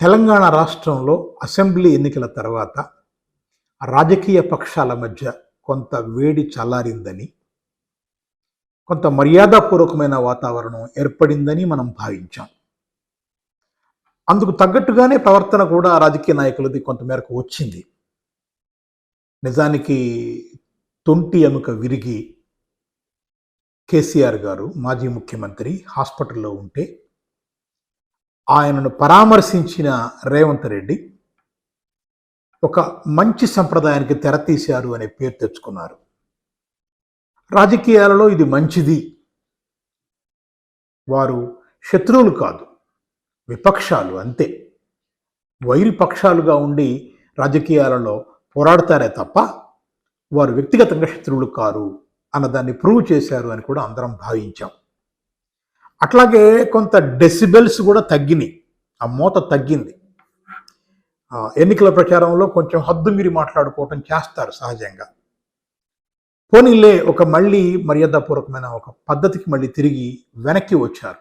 తెలంగాణ రాష్ట్రంలో అసెంబ్లీ ఎన్నికల తర్వాత రాజకీయ పక్షాల మధ్య కొంత వేడి చల్లారిందని కొంత మర్యాదపూర్వకమైన వాతావరణం ఏర్పడిందని మనం భావించాం. అందుకు తగ్గట్టుగానే ప్రవర్తన కూడా రాజకీయ నాయకులది కొంతమేరకు వచ్చింది. నిజానికి తొంటి ఎముక విరిగి కేసీఆర్ గారు మాజీ ముఖ్యమంత్రి హాస్పిటల్లో ఉంటే ఆయనను పరామర్శించిన రేవంత్ రెడ్డి ఒక మంచి సంప్రదాయానికి తెరతీశారు అనే పేరు తెచ్చుకున్నారు. రాజకీయాలలో ఇది మంచిది. వారు శత్రువులు కాదు విపక్షాలు అంతే. వైరి పక్షాలుగా ఉండి రాజకీయాలలో పోరాడతారే తప్ప వారు వ్యక్తిగతంగా శత్రువులు కారు అన్నదాన్ని ప్రూవ్ చేశారు అని కూడా అందరం భావించాం. అట్లాగే కొంత డెసిబెల్స్ కూడా తగ్గినాయి. ఆ మూత తగ్గింది. ఎన్నికల ప్రచారంలో కొంచెం హద్దు మీరి మాట్లాడుకోవటం చేస్తారు సహజంగా. పోనీలే ఒక మళ్ళీ మర్యాదపూర్వకమైన ఒక పద్ధతికి మళ్ళీ తిరిగి వెనక్కి వచ్చారు.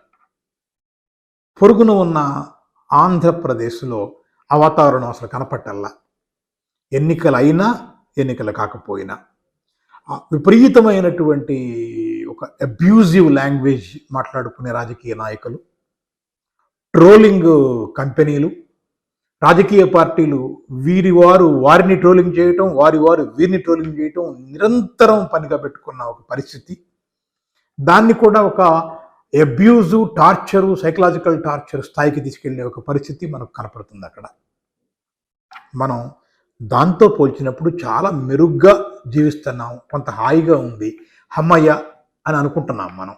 పొరుగున ఉన్న ఆంధ్రప్రదేశ్లో ఆ వాతావరణం అసలు కనపట్టల్లా. ఎన్నికలు అయినా ఎన్నికలు కాకపోయినా. విపరీతమైనటువంటి ఒక అబ్యూజివ్ లాంగ్వేజ్ మాట్లాడుకునే రాజకీయ నాయకులు ట్రోలింగ్ కంపెనీలు రాజకీయ పార్టీలు వీరి వారు వారిని ట్రోలింగ్ చేయటం వారి వారు వీరిని ట్రోలింగ్ చేయటం నిరంతరం పనిగా పెట్టుకున్న ఒక పరిస్థితి. దాన్ని కూడా ఒక అబ్యూజు టార్చరు సైకలాజికల్ టార్చర్ స్థాయికి తీసుకెళ్ళే ఒక పరిస్థితి మనకు కనపడుతుంది అక్కడ. మనం దాంతో పోల్చినప్పుడు చాలా మెరుగ్గా జీవిస్తున్నాం కొంత హాయిగా ఉంది. హమ్మయ్య అని అనుకుంటున్నాం మనం.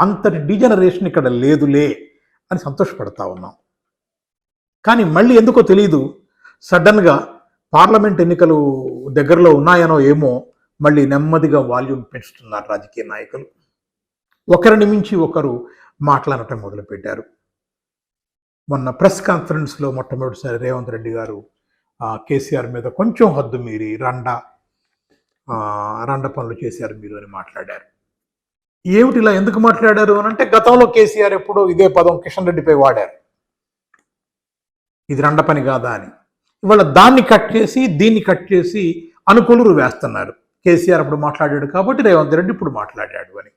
అంతటి డిజనరేషన్ ఇక్కడ లేదులే అని సంతోషపడతా ఉన్నాం. కానీ మళ్ళీ ఎందుకో తెలియదు సడన్గా పార్లమెంట్ ఎన్నికలు దగ్గరలో ఉన్నాయనో ఏమో మళ్ళీ నెమ్మదిగా వాల్యూమ్ పెంచుతున్నారు రాజకీయ నాయకులు. ఒకరిని మించి ఒకరు మాట్లాడటం మొదలుపెట్టారు. మొన్న ప్రెస్ కాన్ఫరెన్స్లో మొట్టమొదటిసారి రేవంత్ రెడ్డి గారు ఆ, కేసీఆర్ మీద కొంచెం హద్దు మీరి రండా రండ పనులు చేశారు మీరు అని మాట్లాడారు. ఏమిటి ఇలా ఎందుకు మాట్లాడారు అని అంటే గతంలో కేసీఆర్ ఎప్పుడో ఇదే పదం కిషన్ రెడ్డిపై వాడారు. ఇది రండ పని కాదా అని. ఇవాళ దాన్ని కట్ చేసి దీన్ని కట్ చేసి అనుకూలురు వేస్తున్నారు. కేసీఆర్ అప్పుడు మాట్లాడాడు కాబట్టి రేవంత్ రెడ్డి ఇప్పుడు మాట్లాడాడు అని.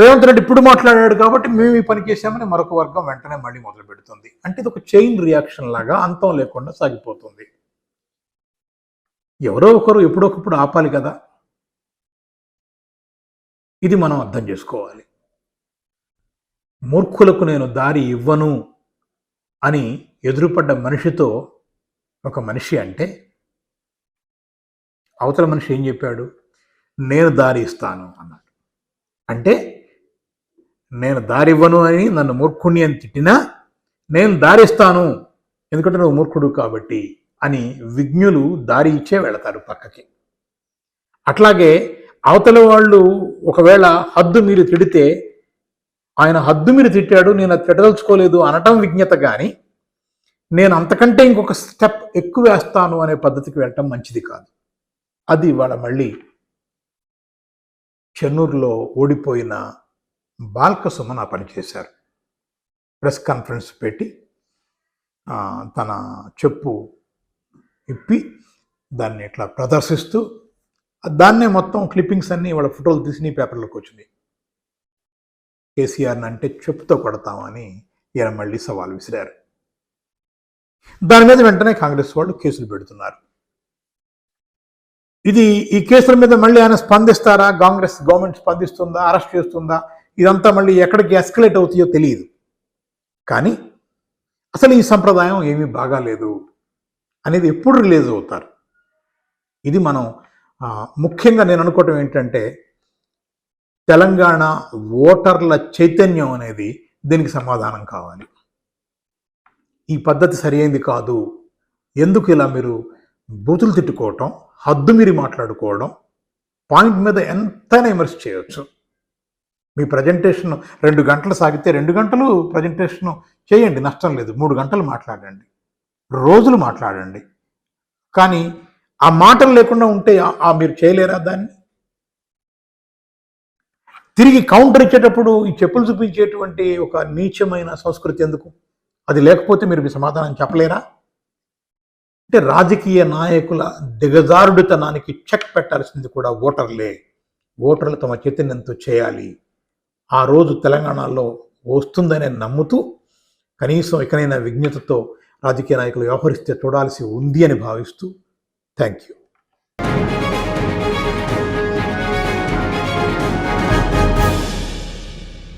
రేవంత్ రెడ్డి ఇప్పుడు మాట్లాడాడు కాబట్టి మేము ఈ పని చేశామని మరొక వర్గం వెంటనే మళ్ళీ మొదలు పెడుతుంది అంటే ఇది ఒక చైన్ రియాక్షన్ లాగా అంతం లేకుండా సాగిపోతుంది. ఎవరో ఒకరు ఎప్పుడొకప్పుడు ఆపాలి కదా. ఇది మనం అర్థం చేసుకోవాలి. మూర్ఖులకు నేను దారి ఇవ్వను అని ఎదురుపడ్డ మనిషితో ఒక మనిషి అంటే అవతల మనిషి ఏం చెప్పాడు? నేను దారి ఇస్తాను అన్నాడు. అంటే నేను దారి ఇవ్వను అని నన్ను మూర్ఖుణ్ణి అని తిట్టినా నేను దారిస్తాను ఎందుకంటే నువ్వు మూర్ఖుడు కాబట్టి. అని విజ్ఞులు దారి ఇచ్చే వెళతారు పక్కకి. అట్లాగే అవతల వాళ్ళు ఒకవేళ హద్దు మీరు తిడితే ఆయన హద్దు మీరు తిట్టాడు నేను అది తిట్టదలుచుకోలేదు అనటం విజ్ఞత కానీ నేను అంతకంటే ఇంకొక స్టెప్ ఎక్కువ వేస్తాను అనే పద్ధతికి వెళ్ళటం మంచిది కాదు. అది ఇవాళ మళ్ళీ చెన్నూరులో ఓడిపోయిన బాల్క సుమన పనిచేశారు. ప్రెస్ కాన్ఫరెన్స్ పెట్టి తన చెప్పు ఇప్పి దాన్ని ఇట్లా ప్రదర్శిస్తూ దాన్నే మొత్తం క్లిప్పింగ్స్ అన్నీ వాళ్ళ ఫోటోలు తీసి నీ పేపర్లోకి వచ్చినాయి కేసీఆర్ని అంటే చెప్పుతో కొడతామని ఈయన మళ్ళీ సవాల్ విసిరారు. దాని మీద వెంటనే కాంగ్రెస్ వాళ్ళు కేసులు పెడుతున్నారు. ఇది ఈ కేసుల మీద మళ్ళీ ఆయన స్పందిస్తారా? కాంగ్రెస్ గవర్నమెంట్ స్పందిస్తుందా? అరెస్ట్ చేస్తుందా? ఇదంతా మళ్ళీ ఎక్కడికి ఎస్కలేట్ అవుతాయో తెలియదు. కానీ అసలు ఈ సంప్రదాయం ఏమీ బాగాలేదు. అనేది ఎప్పుడు రిలీజ్ అవుతారు. ఇది మనం ముఖ్యంగా నేను అనుకోవటం ఏంటంటే తెలంగాణ ఓటర్ల చైతన్యం అనేది దీనికి సమాధానం కావాలి. ఈ పద్ధతి సరైంది కాదు. ఎందుకు ఇలా మీరు బూతులు తిట్టుకోవటం హద్దు మీరి మాట్లాడుకోవడం పాయింట్ మీద ఎంతైనా విమర్శ చేయవచ్చు మీ ప్రజెంటేషన్ రెండు గంటలు సాగితే రెండు గంటలు ప్రజెంటేషన్ చేయండి నష్టం లేదు. మూడు గంటలు మాట్లాడండి. రోజులు మాట్లాడండి. కానీ ఆ మాటలు లేకుండా ఉంటే ఆ- మీరు చేయలేరా దాన్ని? తిరిగి కౌంటర్ ఇచ్చేటప్పుడు ఈ చెప్పులు చూపించేటువంటి ఒక నీచమైన సంస్కృతి ఎందుకు? అది లేకపోతే మీరు మీ సమాధానం చెప్పలేరా? అంటే రాజకీయ నాయకుల దిగజారుడితనానికి చెక్ పెట్టాల్సింది కూడా ఓటర్లే. ఓటర్లు తమ చైతన్యంతో చేయాలి. ఆ రోజు తెలంగాణలో వస్తుందనే నమ్ముతూ కనీసం ఇకనైనా విజ్ఞతతో రాజకీయ నాయకులు వ్యవహరిస్తే చూడాల్సి ఉంది అని భావిస్తూ థ్యాంక్ యూ